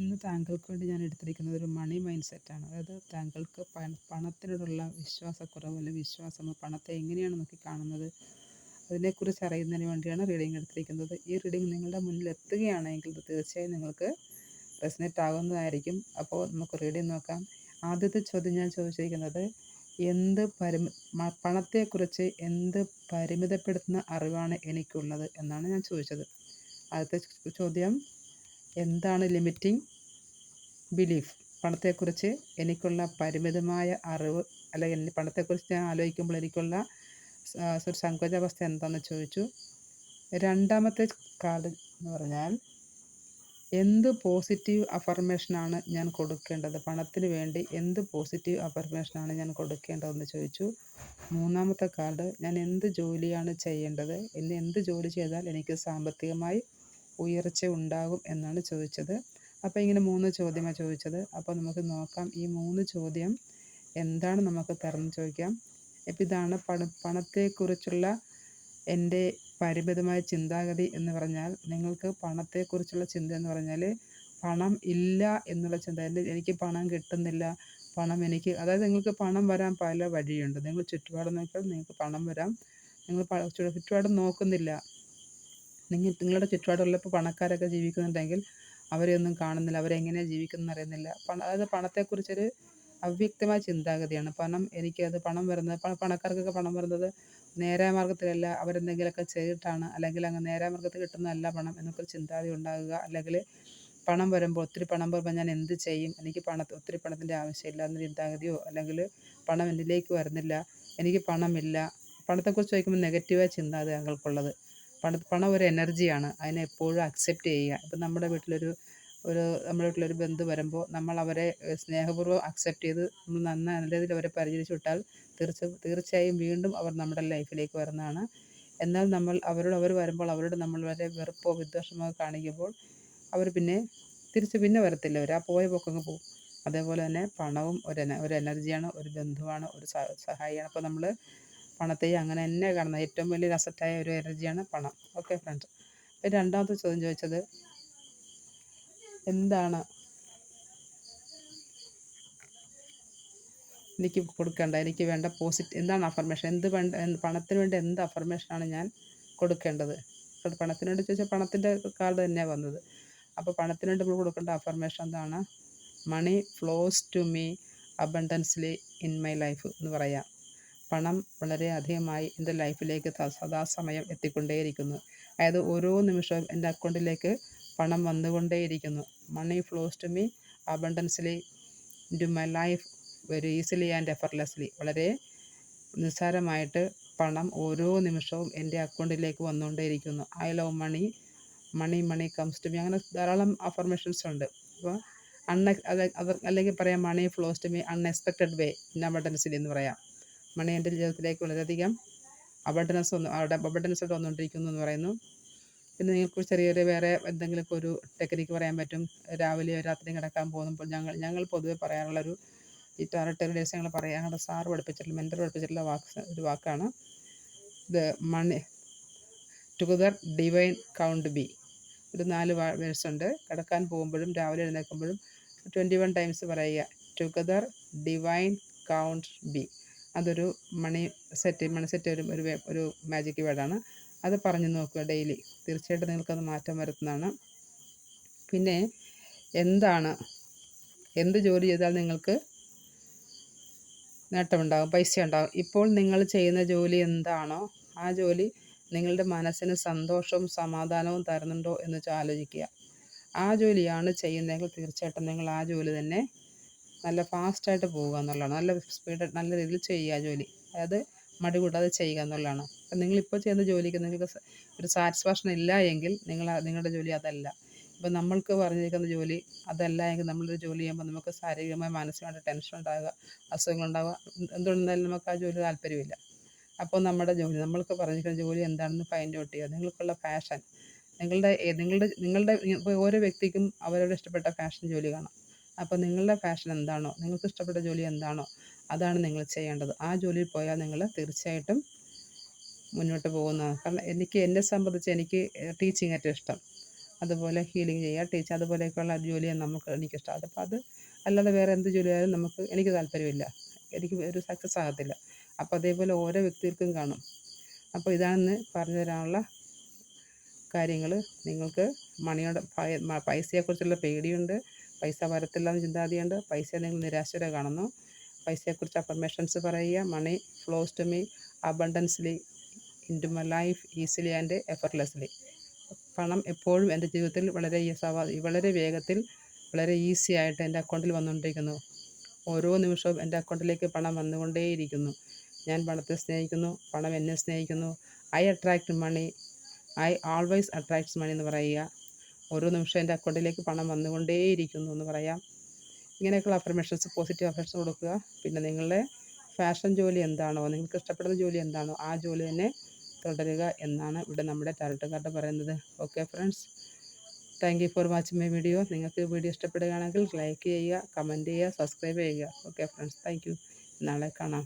ഇന്ന് താങ്കൾക്ക് വേണ്ടി ഞാൻ എടുത്തിരിക്കുന്നത് ഒരു മണി മൈൻഡ് സെറ്റാണ് അതായത് താങ്കൾക്ക് പണത്തിനോടുള്ള വിശ്വാസക്കുറവ് അല്ലെങ്കിൽ വിശ്വാസം പണത്തെ എങ്ങനെയാണ് നോക്കി കാണുന്നത്? അതിനെക്കുറിച്ച് അറിയുന്നതിന് വേണ്ടിയാണ് റീഡിംഗ് എടുത്തിരിക്കുന്നത്. ഈ റീഡിംഗ് നിങ്ങളുടെ മുന്നിൽ എത്തുകയാണെങ്കിൽ തീർച്ചയായും നിങ്ങൾക്ക് റെസിനേറ്റ് ആകുന്നതായിരിക്കും. അപ്പോൾ നമുക്ക് റീഡിംഗ് നോക്കാം. ആദ്യത്തെ ചോദ്യം ഞാൻ ചോദിച്ചിരിക്കുന്നത് എന്ത് പരിമി പണത്തെക്കുറിച്ച് എന്ത് പരിമിതപ്പെടുത്തുന്ന അറിവാണ് എനിക്കുള്ളത് എന്നാണ് ഞാൻ ചോദിച്ചത്. ആദ്യത്തെ ചോദ്യം എന്താണ് ലിമിറ്റിംഗ് ബിലീഫ് പണത്തെക്കുറിച്ച് എനിക്കുള്ള പരിമിതമായ അറിവ് അല്ലെങ്കിൽ പണത്തെക്കുറിച്ച് ഞാൻ ആലോചിക്കുമ്പോൾ എനിക്കുള്ള ഒരു സങ്കോചാവസ്ഥ എന്താണെന്ന് ചോദിച്ചു. രണ്ടാമത്തെ കാർഡ് എന്ന് പറഞ്ഞാൽ എന്ത് പോസിറ്റീവ് അഫർമേഷനാണ് ഞാൻ കൊടുക്കേണ്ടത്? പണത്തിന് വേണ്ടി എന്ത് പോസിറ്റീവ് അഫർമേഷനാണ് ഞാൻ കൊടുക്കേണ്ടതെന്ന് ചോദിച്ചു. മൂന്നാമത്തെ കാർഡ് ഞാൻ എന്ത് ജോലിയാണ് ചെയ്യേണ്ടത്? ഇന്ന് എന്ത് ജോലി ചെയ്താൽ എനിക്ക് സാമ്പത്തികമായി ഉയർച്ച ഉണ്ടാകും എന്നാണ് ചോദിച്ചത്. അപ്പോൾ ഇങ്ങനെ മൂന്ന് ചോദ്യമാണ് ചോദിച്ചത്. അപ്പോൾ നമുക്ക് നോക്കാം. ഈ മൂന്ന് ചോദ്യം എന്താണ് നമുക്ക് തരണം ചോദിക്കാം. ഇപ്പം ഇതാണ് പണ പണത്തെക്കുറിച്ചുള്ള എന്റെ പരിമിതമായ ചിന്താഗതി എന്ന് പറഞ്ഞാൽ നിങ്ങൾക്ക് പണത്തെക്കുറിച്ചുള്ള ചിന്ത എന്ന് പറഞ്ഞാൽ പണം ഇല്ല എന്നുള്ള ചിന്ത. എനിക്ക് പണം കിട്ടുന്നില്ല. പണം എനിക്ക് അതായത് നിങ്ങൾക്ക് പണം വരാൻ പല വഴിയുണ്ട്. നിങ്ങൾ ചുറ്റുപാട് നോക്കിയാൽ നിങ്ങൾക്ക് പണം വരാം. നിങ്ങൾ ചുറ്റുപാട് നോക്കുന്നില്ല. നിങ്ങൾ നിങ്ങളുടെ ചുറ്റുപാടുള്ളപ്പോൾ പണക്കാരൊക്കെ ജീവിക്കുന്നുണ്ടെങ്കിൽ അവരെയൊന്നും കാണുന്നില്ല അവരെങ്ങനെയാണ് ജീവിക്കുന്നത് അറിയുന്നില്ല. പണം അതായത് പണത്തെക്കുറിച്ചൊരു അവ്യക്തമായ ചിന്താഗതിയാണ്. പണം എനിക്കത് പണം വരുന്നത് പണക്കാർക്കൊക്കെ പണം വരുന്നത് നേരായ മാർഗത്തിലല്ല. അവരെന്തെങ്കിലുമൊക്കെ ചെയ്തിട്ടാണ്. അല്ലെങ്കിൽ അങ്ങ് നേരായ മാർഗത്തിൽ കിട്ടുന്നതല്ല പണം എന്നൊക്കെ ചിന്താഗതി ഉണ്ടാകുക. അല്ലെങ്കിൽ പണം വരുമ്പോൾ ഒത്തിരി പണം വരുമ്പോൾ ഞാൻ എന്ത് ചെയ്യും? എനിക്ക് പണ ഒത്തിരി പണത്തിന്റെ ആവശ്യമില്ല എന്ന ചിന്താഗതിയോ അല്ലെങ്കിൽ പണം എന്നിലേക്ക് വരുന്നില്ല. എനിക്ക് പണമില്ല. പണത്തെക്കുറിച്ച് ചോദിക്കുമ്പോൾ നെഗറ്റീവായ ചിന്താഗതി ഞങ്ങൾക്കുള്ളത് പണ പണം ഒരു എനർജിയാണ് അതിനെ എപ്പോഴും അക്സെപ്റ്റ് ചെയ്യുക. ഇപ്പം നമ്മുടെ വീട്ടിലൊരു ഒരു നമ്മുടെ വീട്ടിലൊരു ബന്ധു വരുമ്പോൾ നമ്മൾ അവരെ സ്നേഹപൂർവം അക്സെപ്റ്റ് ചെയ്ത് നമ്മൾ നന്നായി നല്ല രീതിയിൽ അവരെ പരിചരിച്ചു വിട്ടാൽ തീർച്ച തീർച്ചയായും വീണ്ടും അവർ നമ്മുടെ ലൈഫിലേക്ക് വരുന്നതാണ്. എന്നാൽ നമ്മൾ അവരോട് അവർ വരുമ്പോൾ അവരോട് നമ്മൾ വളരെ വെറുപ്പോ വിദ്വേഷമോ കാണിക്കുമ്പോൾ അവർ പിന്നെ തിരിച്ച് പിന്നെ വരത്തില്ല. അവർ ആ പോയ പോക്കങ്ങ് പോകും അതേപോലെ തന്നെ പണവും ഒരു ഒരു എനർജിയാണ് ഒരു ബന്ധുവാണ് ഒരു സഹായിയാണ്. അപ്പോൾ നമ്മൾ പണത്തെയും അങ്ങനെ തന്നെ കാണുന്നത്. ഏറ്റവും വലിയൊരു അസറ്റായ ഒരു എനർജിയാണ് പണം. ഓക്കെ ഫ്രണ്ട്സ് അപ്പോൾ രണ്ടാമത്തെ ചോദ്യം ചോദിച്ചത് എന്താണ് എനിക്ക് കൊടുക്കേണ്ട എനിക്ക് വേണ്ട പോസിറ്റ് എന്താണ് അഫർമേഷൻ എന്ത് വേണ്ട പണത്തിന് വേണ്ടി എന്ത് അഫർമേഷനാണ് ഞാൻ കൊടുക്കേണ്ടത്? പണത്തിന് വേണ്ടി ചോദിച്ചാൽ പണത്തിന്റെ കാർഡ് തന്നെയാണ് വന്നത്. അപ്പോൾ പണത്തിന് വേണ്ടി നമ്മൾ കൊടുക്കേണ്ട അഫർമേഷൻ എന്താണ്? Money flows to me abundantly in my life എന്ന് പറയാം. പണം വളരെ അധികമായി എന്റെ ലൈഫിലേക്ക് സദാസമയം എത്തിക്കൊണ്ടേയിരിക്കുന്നു. അതായത് ഓരോ നിമിഷവും എന്റെ അക്കൗണ്ടിലേക്ക് പണം വന്നുകൊണ്ടേയിരിക്കുന്നു. Money flows to me abundantly to my life very easily and effortlessly വളരെ നിസ്സാരമായിട്ട് പണം ഓരോ നിമിഷവും എന്റെ അക്കൗണ്ടിലേക്ക് വന്നുകൊണ്ടേയിരിക്കുന്നു. I love money money money comes to me അങ്ങനെ ധാരാളം അഫർമേഷൻസ് ഉണ്ട്. അപ്പോൾ അൺ അല്ലെങ്കിൽ പറയാം money flows to me unexpected way in അബണ്ടൻസിൽ എന്ന് പറയാം. മണി എന്റെ ജീവിതത്തിലേക്ക് വളരെയധികം അബഡൻസ് വന്നു അവിടെ അബഡൻസ് വന്നുകൊണ്ടിരിക്കുന്നു എന്ന് പറയുന്നു. പിന്നെ നിങ്ങൾക്ക് ചെറിയൊരു വേറെ എന്തെങ്കിലുമൊക്കെ ഒരു ടെക്നിക്ക് പറയാൻ പറ്റും? രാവിലെയോ രാത്രിയും കിടക്കാൻ പോകുമ്പോൾ ഞങ്ങൾ ഞങ്ങൾ പൊതുവെ പറയാറുള്ളൊരു ഈ ടാരറ്റ് ഡേസ് ഞങ്ങൾ പറയാം ഞങ്ങളുടെ സാറ് പഠിപ്പിച്ചിട്ടുള്ള മെന്റർ പഠിപ്പിച്ചിട്ടുള്ള വാക്ക് ഒരു വാക്കാണ്. ഇത് money together divine count be ഒരു നാല് വേഴ്സ് ഉണ്ട്. കിടക്കാൻ പോകുമ്പോഴും രാവിലെ എഴുന്നേൽക്കുമ്പോഴും ട്വന്റി വൺ ടൈംസ് പറയുക ടുഗദർ ഡിവൈൻ കൗണ്ട് ബി അതൊരു മണി സെറ്റ് മണി സെറ്റ് ഒരു ഒരു ഒരു മാജിക് വേർഡാണ് അത് പറഞ്ഞു നോക്കുക ഡെയിലി തീർച്ചയായിട്ടും നിങ്ങൾക്കത് മാറ്റം വരുത്തുന്നതാണ്. പിന്നെ എന്താണ് എന്ത് ജോലി ചെയ്താൽ നിങ്ങൾക്ക് നേട്ടമുണ്ടാകും പൈസ ഉണ്ടാകും ഇപ്പോൾ നിങ്ങൾ ചെയ്യുന്ന ജോലി എന്താണോ ആ ജോലി നിങ്ങളുടെ മനസ്സിന് സന്തോഷവും സമാധാനവും തരുന്നുണ്ടോ എന്ന് ആലോചിക്കുക ആ ജോലിയാണ് ചെയ്യുന്നതെങ്കിൽ തീർച്ചയായിട്ടും നിങ്ങൾ ആ ജോലി തന്നെ നല്ല ഫാസ്റ്റായിട്ട് പോവുക എന്നുള്ളതാണ്. നല്ല സ്പീഡ് നല്ല രീതിയിൽ ചെയ്യുക ജോലി. അതായത് മടി കൂടാതെ ചെയ്യുക എന്നുള്ളതാണ്. അപ്പം നിങ്ങളിപ്പോൾ ചെയ്യുന്ന ജോലിക്ക് നിങ്ങൾക്ക് ഒരു സാറ്റിസ്ഫാക്ഷൻ ഇല്ല എങ്കിൽ നിങ്ങൾ നിങ്ങളുടെ ജോലി അതല്ല. ഇപ്പം നമ്മൾക്ക് പറഞ്ഞിരിക്കുന്ന ജോലി അതല്ല എങ്കിൽ നമ്മളൊരു ജോലി ചെയ്യുമ്പോൾ നമുക്ക് ശാരീരികമായി മാനസികമായിട്ട് ടെൻഷൻ ഉണ്ടാകുക അസുഖങ്ങളുണ്ടാകുക എന്തുകൊണ്ടെന്നാലും നമുക്ക് ആ ജോലി താല്പര്യമില്ല. അപ്പോൾ നമ്മുടെ ജോലി നമ്മൾക്ക് പറഞ്ഞിരിക്കുന്ന ജോലി എന്താണെന്ന് ഫൈൻഡ് ഔട്ട് ചെയ്യുക. നിങ്ങൾക്കുള്ള പാഷൻ നിങ്ങളുടെ നിങ്ങളുടെ നിങ്ങളുടെ ഓരോ വ്യക്തിക്കും അവരവരുടെ ഇഷ്ടപ്പെട്ട ഫാഷൻ ജോലി കാണാം. അപ്പോൾ നിങ്ങളുടെ പാഷൻ എന്താണോ നിങ്ങൾക്ക് ഇഷ്ടപ്പെട്ട ജോലി എന്താണോ അതാണ് നിങ്ങൾ ചെയ്യേണ്ടത്. ആ ജോലിയിൽ പോയാൽ നിങ്ങൾ തീർച്ചയായിട്ടും മുന്നോട്ട് പോകുന്നതാണ് കാരണം എനിക്ക് എന്നെ സംബന്ധിച്ച് എനിക്ക് ടീച്ചിങ് ഏറ്റവും ഇഷ്ടം. അതുപോലെ ഹീലിംഗ് ചെയ്യുക ടീച്ചർ അതുപോലെയൊക്കെയുള്ള ജോലിയാണ് നമുക്ക് എനിക്കിഷ്ടം. അപ്പോൾ അത് അല്ലാതെ വേറെ എന്ത് ജോലിയായാലും നമുക്ക് എനിക്ക് താല്പര്യമില്ല. എനിക്ക് ഒരു സക്സസ് ആകത്തില്ല. അപ്പോൾ അതേപോലെ ഓരോ വ്യക്തികൾക്കും കാണും. അപ്പോൾ ഇതാണെന്ന് പറഞ്ഞു തരാനുള്ള കാര്യങ്ങൾ നിങ്ങൾക്ക് മണിയുടെ പൈസയെക്കുറിച്ചുള്ള പേടിയുണ്ട്. പൈസ വരത്തില്ല എന്ന് ചിന്താഗതിയുണ്ട് പൈസ നിങ്ങൾ നിരാശയോടെ കാണുന്നു പൈസയെക്കുറിച്ച് അഫർമേഷൻസ് പറയുക money flows to me abundantly in to my life easily and effortlessly പണം എപ്പോഴും എന്റെ ജീവിതത്തിൽ വളരെ വളരെ വേഗത്തിൽ വളരെ ഈസി ആയിട്ട് എന്റെ അക്കൗണ്ടിൽ വന്നുകൊണ്ടിരിക്കുന്നു. ഓരോ നിമിഷവും എന്റെ അക്കൗണ്ടിലേക്ക് പണം വന്നുകൊണ്ടേയിരിക്കുന്നു. ഞാൻ പണത്തെ സ്നേഹിക്കുന്നു പണം എന്നെ സ്നേഹിക്കുന്നു. I attract money I always attracts money എന്ന് പറയുക. ഓരോ നിമിഷം എന്റെ അക്കൗണ്ടിലേക്ക് പണം വന്നുകൊണ്ടേയിരിക്കുന്നു എന്ന് പറയാം. ഇങ്ങനെയൊക്കെയുള്ള അഫർമേഷൻസ് പോസിറ്റീവ് അഫർമേഷൻസ് കൊടുക്കുക. പിന്നെ നിങ്ങളുടെ ഫാഷൻ ജോലി എന്താണോ നിങ്ങൾക്ക് ഇഷ്ടപ്പെടുന്ന ജോലി എന്താണോ ആ ജോലി തന്നെ തുടരുക എന്നാണ് ഇവിടെ നമ്മുടെ ടാരറ്റ് കാർഡ് പറയുന്നത്. Okay friends thank you for watching my video നിങ്ങൾക്ക് വീഡിയോ ഇഷ്ടപ്പെടുകയാണെങ്കിൽ ലൈക്ക് ചെയ്യുക കമന്റ് ചെയ്യുക സബ്സ്ക്രൈബ് ചെയ്യുക. ഓക്കെ ഫ്രണ്ട്സ് താങ്ക് യു നാളെ കാണാം.